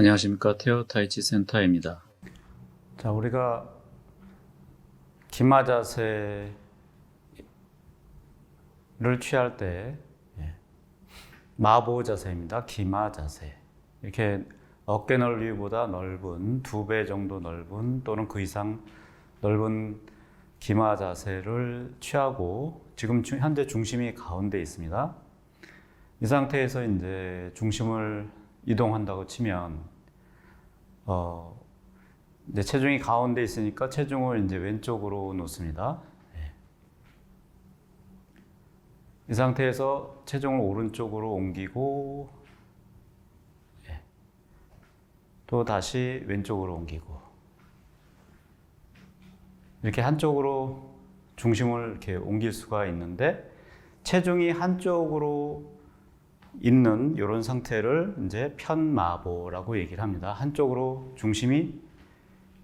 안녕하십니까 테오 타이치 센터입니다. 자, 우리가 기마 자세를 취할 때 예, 마보 자세입니다. 기마 자세. 이렇게 어깨 넓이보다 넓은 두 배 정도 넓은 또는 그 이상 넓은 기마 자세를 취하고 지금 주- 현재 중심이 가운데 있습니다. 이 상태에서 이제 중심을 이동한다고 치면 어, 이제 체중이 가운데 있으니까 체중을 이제 왼쪽으로 놓습니다. 예. 이 상태에서 체중을 오른쪽으로 옮기고 예. 또 다시 왼쪽으로 옮기고 이렇게 한쪽으로 중심을 이렇게 옮길 수가 있는데 체중이 한쪽으로 있는 이런 상태를 이제 편마보라고 얘기를 합니다. 한쪽으로 중심이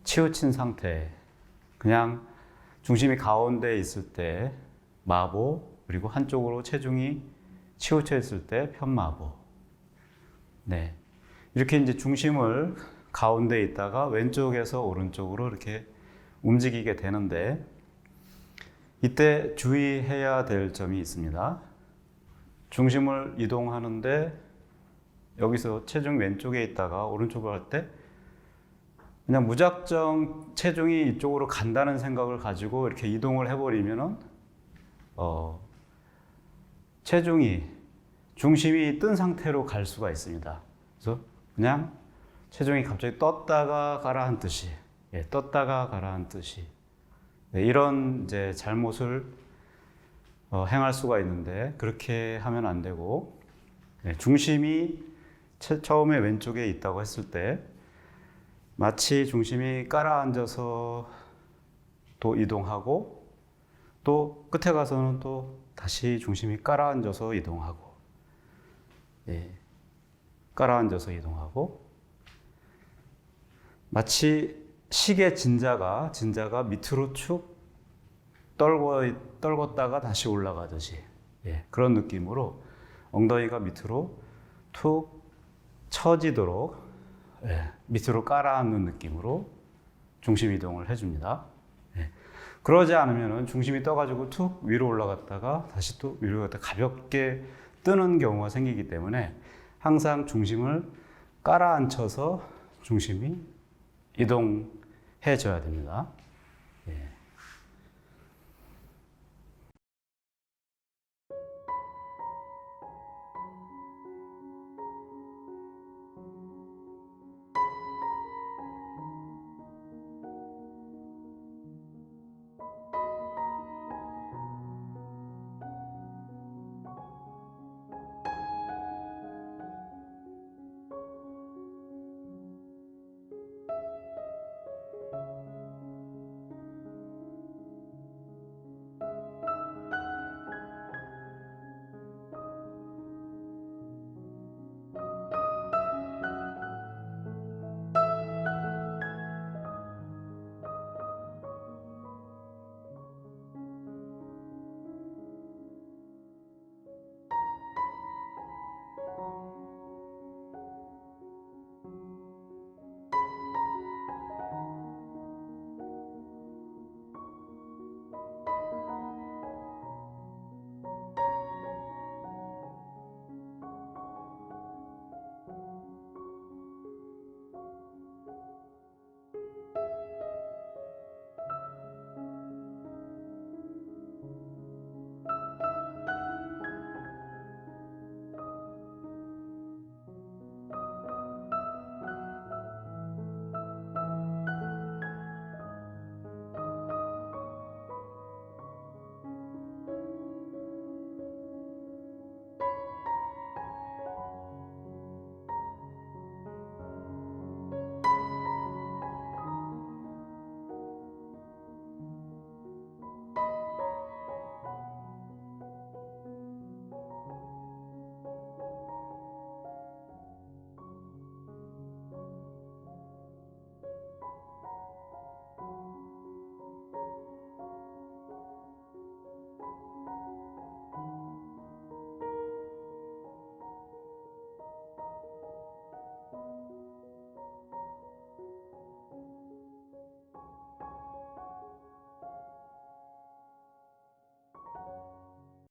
치우친 상태, 그냥 중심이 가운데 있을 때 마보, 그리고 한쪽으로 체중이 치우쳐 있을 때 편마보. 네. 이렇게 이제 중심을 가운데 있다가 왼쪽에서 오른쪽으로 이렇게 움직이게 되는데 이때 주의해야 될 점이 있습니다. 중심을 이동하는데 여기서 체중 왼쪽에 있다가 오른쪽으로 갈때 그냥 무작정 체중이 이쪽으로 간다는 생각을 가지고 이렇게 이동을 해버리면은 어, 체중이 중심이 뜬 상태로 갈 수가 있습니다. 그래서 그냥 체중이 갑자기 떴다가 가라앉듯이 예, 떴다가 가라앉듯이 네, 이런 이제 잘못을 어, 행할 수가 있는데 그렇게 하면 안 되고 네, 중심이 처- 처음에 왼쪽에 있다고 했을 때 마치 중심이 깔아앉아서 또 이동하고 또 끝에 가서는 또 다시 중심이 깔아앉아서 이동하고 예, 깔아앉아서 이동하고 마치 시계 진자가 진자가 밑으로 축 떨고 떨궜다가 다시 올라가듯이 예, 그런 느낌으로 엉덩이가 밑으로 툭 처지도록 예, 밑으로 깔아앉는 느낌으로 중심 이동을 해줍니다. 예. 그러지 않으면 중심이 떠가지고 툭 위로 올라갔다가 다시 또 위로 갔다 가볍게 뜨는 경우가 생기기 때문에 항상 중심을 깔아앉혀서 중심이 이동해줘야 됩니다.